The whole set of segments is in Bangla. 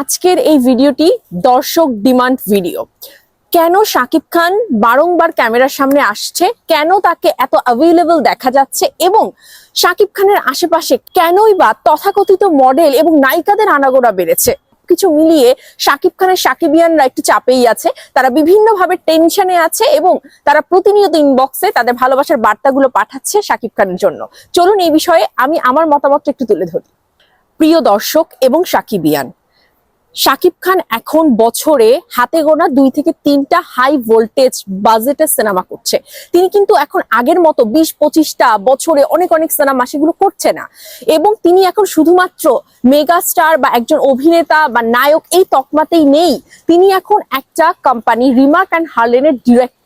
আজকের এই ভিডিওটি দর্শক ডিমান্ড ভিডিও কেন শাকিব খান বারংবার ক্যামেরার সামনে আসছে? কেন তাকে এত অ্যাভেলেবল দেখা যাচ্ছে? এবং শাকিব খানের আশেপাশে কেনই বা তথাকথিত মডেল এবং নায়িকাদের আনাগোনা বেড়েছে? কিছু মিলিয়ে শাকিব খানের সাকিবিয়ানরা একটু চাপেই আছে। তারা বিভিন্নভাবে টেনশনে আছে এবং তারা প্রতিনিয়ত ইনবক্সে তাদের ভালোবাসার বার্তাগুলো পাঠাচ্ছে শাকিব খানের জন্য। চলুন এই বিষয়ে আমি আমার মতামতটা একটু তুলে ধরি। প্রিয় দর্শক এবং সাকিবিয়ান শাকিব খান এখন বছরে হাতে গোনা দুই থেকে তিনটা হাই ভোল্টেজ বাজেটের সিনেমা করছে। তিনি কিন্তু এখন আগের মতো বিশ পঁচিশটা বছরে অনেক অনেক সিনেমা সেগুলো করছে না। এবং তিনি এখন শুধুমাত্র মেগা স্টার বা একজন অভিনেতা বা নায়ক এই তকমাতেই নেই। তিনি এখন একটা কোম্পানি রিমার্ক অ্যান্ড হার্লেনের ডিরেক্টর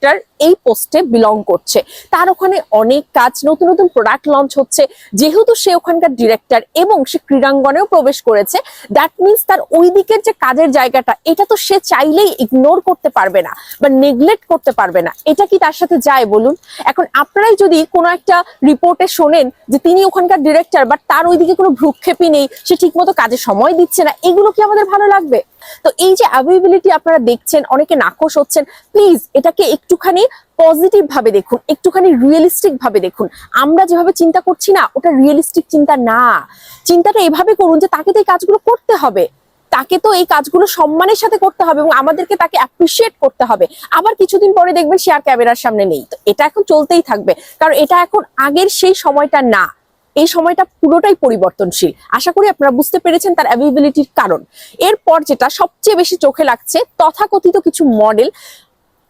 এই পোস্টে বিলং করছে। তার ওখানে অনেক কাজ, নতুন নতুন প্রোডাক্ট লঞ্চ হচ্ছে। যেহেতু সে ওখানকার ডিরেক্টর এবং সে ক্রীড়াঙ্গনেও প্রবেশ করেছে দ্যাট মিনস তার ওই দিকের যে কাজের জায়গাটা, এটা তো সে চাইলেই ইগনোর করতে পারবে না বা নেগলেক্ট করতে পারবে না। এটা কি তার সাথে যায় বলুন? এখন আপনারাই যদি কোনো একটা রিপোর্টে শোনেন যে তিনি ওখানকার ডিরেক্টর বাট তার ওইদিকে কোনো ভ্রুক্ষেপই নেই, সে ঠিকমতো কাজে সময় দিচ্ছে না, এগুলো কি আমাদের ভালো লাগবে? তো এই যে অ্যাভেলেবিলিটি আপনারা দেখছেন, অনেকে নাকশ হচ্ছেন প্লিজ এটাকে একটুখানি পজিটিভ ভাবে দেখুন, একটুখানি রিয়েলিস্টিক ভাবে দেখুন। আমরা যেভাবে চিন্তা করছি না, ওটা রিয়েলিস্টিক চিন্তা না। চিন্তাটা এভাবে করুন যে তাকে তো এই কাজগুলো করতে হবে। তাকে তো এই কাজগুলো সম্মানের সাথে করতে হবে এবং আমাদেরকে তাকে অ্যাপ্রিসিয়েট করতে হবে। আবার কিছুদিন পরে দেখবেন সে আর ক্যামেরার সামনে নেই। তো এটা এখন চলতেই থাকবে। কারণ এটা এখন আগের সেই সময়টা না। এই সময়টা পুরোটাই পরিবর্তনশীল। আশা করি আপনারা বুঝতে পেরেছেন তার অ্যাভেলেবিলিটির কারণ। এরপর যেটা সবচেয়ে বেশি চোখে লাগছে, তথাকথিত কিছু মডেল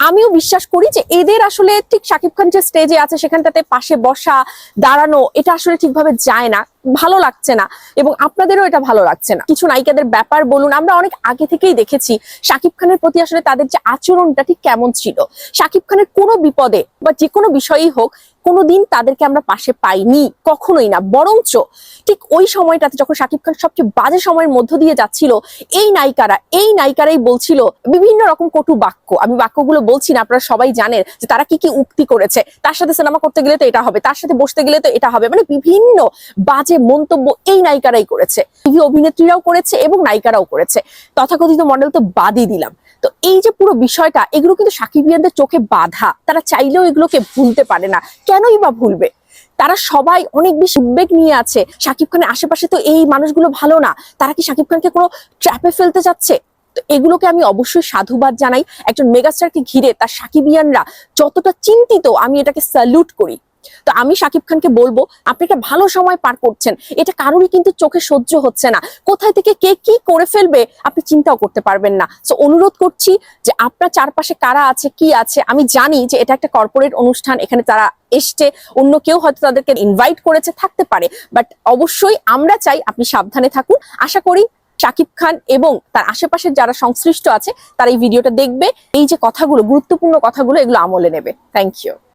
আমিও বিশ্বাস করি যে এদের আসলে ঠিক শাকিব খান যে স্টেজে আছে, সেখানটাতে পাশে বসা, দাঁড়ানো, এটা আসলে ঠিকভাবে যায় না। ভালো লাগছে না এবং আপনাদেরও এটা ভালো লাগছে না। কিছু নায়িকাদের ব্যাপার বলুন, আমরা অনেক আগে থেকেই দেখেছি শাকিব খানের প্রতি আসলে তাদের যে আচরণটা ঠিক কেমন ছিল। শাকিব খানের কোনো বিপদে বা যে কোনো বিষয়ই হোক কোনোদিন তাদেরকে আমরা পাশে পাইনি, কখনোই না। বরঞ্চ ঠিক ওই সময়টাতে যখন শাকিব খান সবচেয়ে বাজে সময়ের মধ্য দিয়ে যাচ্ছিল, এই নায়িকারা, এই নায়িকারাই বলছিল বিভিন্ন রকম কটু বাক্য। আমি বাক্যগুলো বলছি না, আপনারা সবাই জানেন যে তারা কি কি উক্তি করেছে। তার সাথে সিনেমা করতে গেলে তো এটা হবে, তার সাথে বসতে গেলে তো এটা হবে। মানে বিভিন্ন বাজে মন্তব্য এই নায়িকারাই করেছে। টিভি অভিনেত্রীরাও করেছে এবং নায়িকারাও করেছে। তথাকথিত মডেল তো বাদই দিলাম। তো এই যে পুরো বিষয়টা, এগুলো কিন্তু সাকিবিয়ানদের চোখে বাধা। তারা চাইলেও এগুলোকে ভুলতে পারে না। কেনই বা ভুলবে? তারা সবাই অনেক বেশি উদ্বেগ নিয়ে আছে। সাকিব খানের আশেপাশে তো এই মানুষগুলো ভালো না। তারা কি সাকিব খানকে কোনো ট্র্যাপে ফেলতে যাচ্ছে? তো এগুলোকে আমি অবশ্যই সাধুবাদ জানাই। একজন মেগাস্টারকে ঘিরে তার সাকিবিয়ানরা যতটা চিন্তিত আমি এটাকে স্যালুট করি। তো আমি শাকিব খানকে বলব, আপনি একটা ভালো সময় পার করছেন। এটা কারোরই কিন্তু চোখে সহ্য হচ্ছে না। কোথায় থেকে কে কি করে ফেলবে, আপনি চিন্তাও করতে পারবেন না। সো অনুরোধ করছি যে আপনার চারপাশে কারা আছে, কি আছে, আমি জানি যে এটা একটা কর্পোরেট অনুষ্ঠান, এখানে তারা এসছে, অন্য কেউ হয়তো তাদেরকে ইনভাইট করেছে, থাকতে পারে। বাট অবশ্যই আমরা চাই আপনি সাবধানে থাকুন। আশা করি শাকিব খান এবং তার আশেপাশের যারা সংশ্লিষ্ট আছে, তারা এই ভিডিওটা দেখবে। এই যে কথাগুলো, গুরুত্বপূর্ণ কথাগুলো, এগুলো আমলে নেবে। Thank you